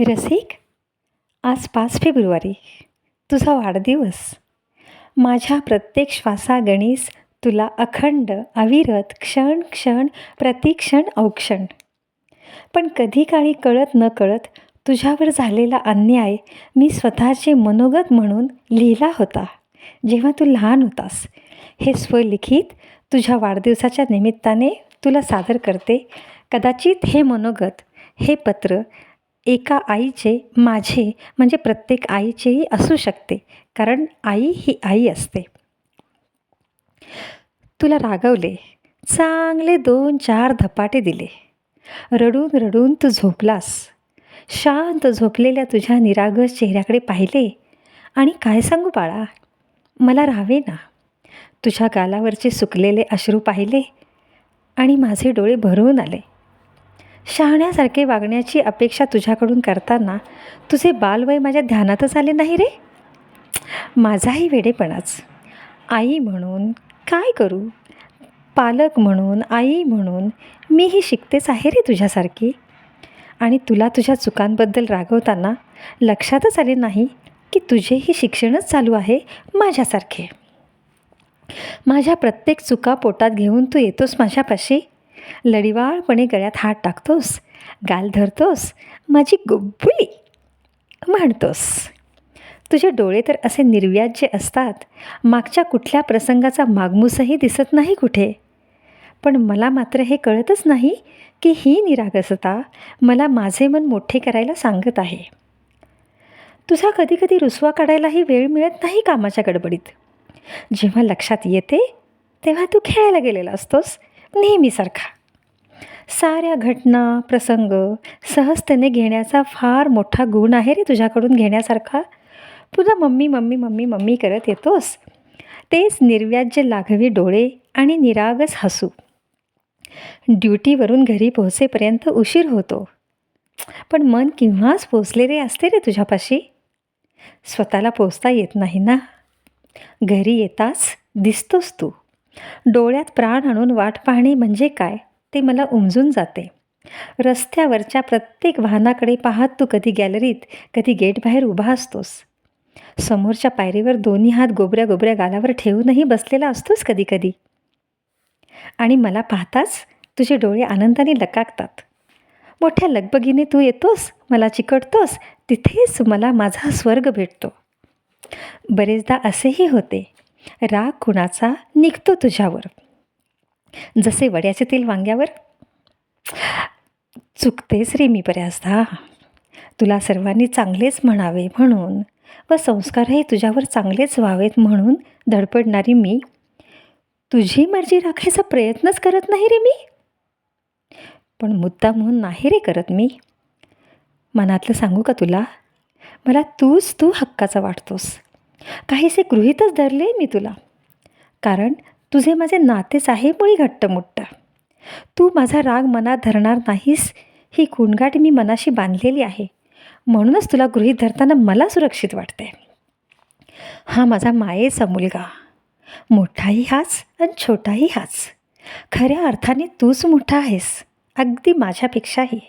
रसिक आज पाच फेब्रुवारी तुझा वाढदिवस. माझ्या प्रत्येक श्वासागणीस तुला अखंड अविरत क्षण क्षण प्रतिक्षण अवक्षण पण कधी काळी कळत न कळत तुझ्यावर झालेला अन्याय मी स्वतःचे मनोगत म्हणून लिहिला होता जेव्हा तू लहान होतास. हे स्वलिखित तुझ्या वाढदिवसाच्या निमित्ताने तुला सादर करते. कदाचित हे मनोगत हे पत्र एका आईचे माझे म्हणजे प्रत्येक आईचेही असू शकते कारण आई ही आई असते. तुला रागवले. चांगले दोन चार धपाटे दिले. रडून रडून तू झोपलास. शांत झोपलेल्या तुझ्या निरागस चेहऱ्याकडे पाहिले. आणि काय सांगू बाळा? मला राहावे ना तुझ्या गालावरचे सुकलेले अश्रू पाहिले. आणि माझे डोळे भरून आले. शहाण्यासारखे वागण्याची अपेक्षा तुझ्याकडून करताना तुझे बालवय माझ्या ध्यानातच आले नाही रे? माझाही वेडेपणाच. आई म्हणून काय करू? पालक म्हणून आई म्हणून मीही शिकतेच आहे रे तुझ्यासारखी. आणि तुला तुझ्या चुकांबद्दल रागवताना लक्षातच आले नाही की तुझेही शिक्षणच चालू आहे माझ्यासारखे. माझ्या प्रत्येक चुका पोटात घेऊन तू येतोस माझ्यापाशी? लढिवाळपणे गळ्यात हात टाकतोस गाल धरतोस माझी गुब्बुली म्हणतोस. तुझे डोळे तर असे निर्व्याज्य असतात मागच्या कुठल्या प्रसंगाचा मागमूसही दिसत नाही कुठे? पण मला मात्र हे कळतच नाही की ही निरागसता मला माझे मन मोठे करायला सांगत आहे. तुझा कधी कधी रुसवा काढायलाही वेळ मिळत नाही कामाच्या गडबडीत. जेव्हा लक्षात येते तेव्हा तू खेळायला गेलेला असतोस नेहमीसारखा. साऱ्या घटना प्रसंग सहजतेने घेण्याचा फार मोठा गुण आहे रे तुझ्याकडून घेण्यासारखा. तुझा मम्मी मम्मी मम्मी मम्मी करत येतोस. तेच निर्व्याज्य लाघवी डोळे आणि निरागस हसू. ड्युटीवरून घरी पोहोचेपर्यंत उशीर होतो. पण मन केव्हाच पोचलेले असते रे तुझ्यापाशी? स्वतःला पोचता येत नाही ना? घरी येताच दिसतोस तू. डोळ्यात प्राण आणून वाट पाहणे म्हणजे काय? ते मला उमजून जाते. रस्त्यावरच्या प्रत्येक वाहनाकडे पाहत तू कधी गॅलरीत कधी गेटबाहेर उभा असतोस. समोरच्या पायरीवर दोन्ही हात गोबऱ्या गोबऱ्या गालावर ठेवूनही बसलेला असतोस कधी कधी. आणि मला पाहताच तुझे डोळे आनंदाने लकाकतात. मोठ्या लगबगीने तू येतोस मला चिकटतोस तिथेच मला माझा स्वर्ग भेटतो. बरेचदा असेही होते. राग कुणाचा निघतो तुझ्यावर. जसे वड्याचे तेल वांग्यावर. चुकतेच रे मी बऱ्याचदा. तुला सर्वांनी चांगलेच म्हणावे म्हणून व संस्कारही तुझ्यावर चांगलेच व्हावेत म्हणून धडपडणारी मी. तुझी मर्जी राखायचा प्रयत्नच करत नाही रे मी. पण मुद्दा म्हणून नाही रे करत मी. मनातलं सांगू का तुला? मला तूच तू हक्काचा वाटतोस. काहीसे गृहीतच धरले मी तुला. कारण तुझे माझे नातेच आहे मुळी घट्टमुट्ट. तू माझा राग मनात धरणार नाहीस ही कुणगाट मी मनाशी बांधलेली आहे. म्हणूनच तुला गृहीत धरताना मला सुरक्षित वाटते. हा माझा मायेचा मुलगा. मोठाही हाच आणि छोटाही हाच. खऱ्या अर्थाने तूच मोठा आहेस अगदी माझ्यापेक्षाही.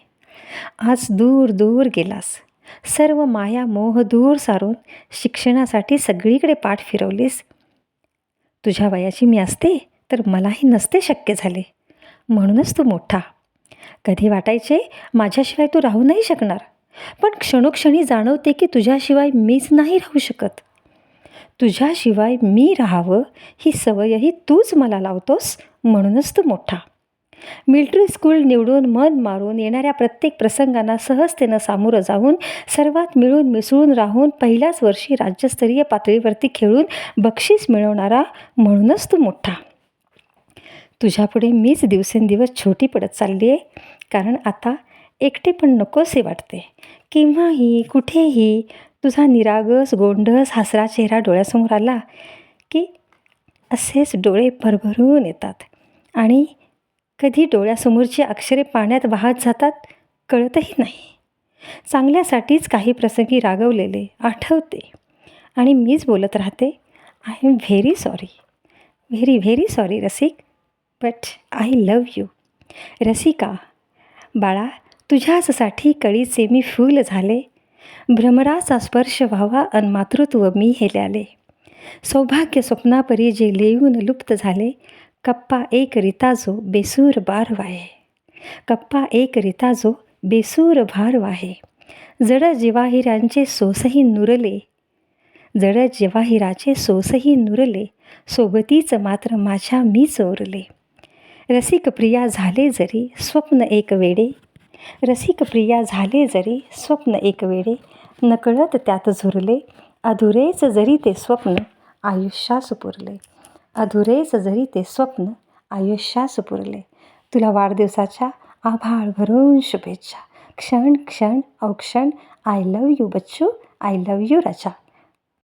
आज दूर दूर गेलास. सर्व माया मोह दूर सारून शिक्षणासाठी सगळीकडे पाठ फिरवलीस. तुझ्या वयाची मी असते तर मलाही नसते शक्य झाले. म्हणूनच तू मोठा. कधी वाटायचे माझ्याशिवाय तू राहू नाही शकणार. पण क्षणोक्षणी जाणवते की तुझ्याशिवाय मीच नाही राहू शकत. तुझ्याशिवाय मी राहावं ही सवयही तूच मला लावतोस म्हणूनच तू मोठा. मिल्ट्री स्कूल निवडून मन मारून येणाऱ्या प्रत्येक प्रसंगांना सहजतेनं सामोरं जाऊन सर्वात मिळून मिसळून राहून पहिल्याच वर्षी राज्यस्तरीय पातळीवरती खेळून बक्षीस मिळवणारा म्हणूनच तू मोठा. तुझ्यापुढे मीच दिवसेंदिवस छोटी पडत चालली आहे कारण आता एकटे पण नकोसे वाटते. केव्हाही कुठेही तुझा निरागस गोंडस हसरा चेहरा डोळ्यासमोर आला की असेच डोळे भरभरून येतात. आणि कधी डोळ्यासमोरची अक्षरे पाण्यात वाहत जातात कळतही नाही. चांगल्यासाठीच काही प्रसंगी रागवलेले आठवते. आणि मीच बोलत राहते I am very sorry very very sorry Rasik. But I love you Rasika बाळा तुझ्याचसाठी कळीचे मी फूल झाले. भ्रमराचा स्पर्श व्हावा अन मातृत्व मी हेल्याले सौभाग्य स्वप्नापरी जे लेऊन लुप्त झाले कप्पा एक रिताजो बेसूर बार वाहे कप्पा एक रिताजो बेसूर भार वाहे जड जिवाहिरांचे सोसही नुरले. जड जिवाहिराचे सोसही नुरले. सोबतीच मात्र माझ्या मी चोरले. रसिक प्रिया झाले जरी स्वप्न एक वेडे. रसिक प्रिया झाले जरी स्वप्न एक वेडे. नकळत त्यात झुरले. अधुरेच जरी ते स्वप्न आयुष्यास पुरले. अधुरेच जरी ते स्वप्न आयुष्यास पुरले. तुला वाढदिवसाच्या आभाळ भरून शुभेच्छा. क्षण क्षण अवक्षण आय लव यू बच्चू. आय लव यू रचा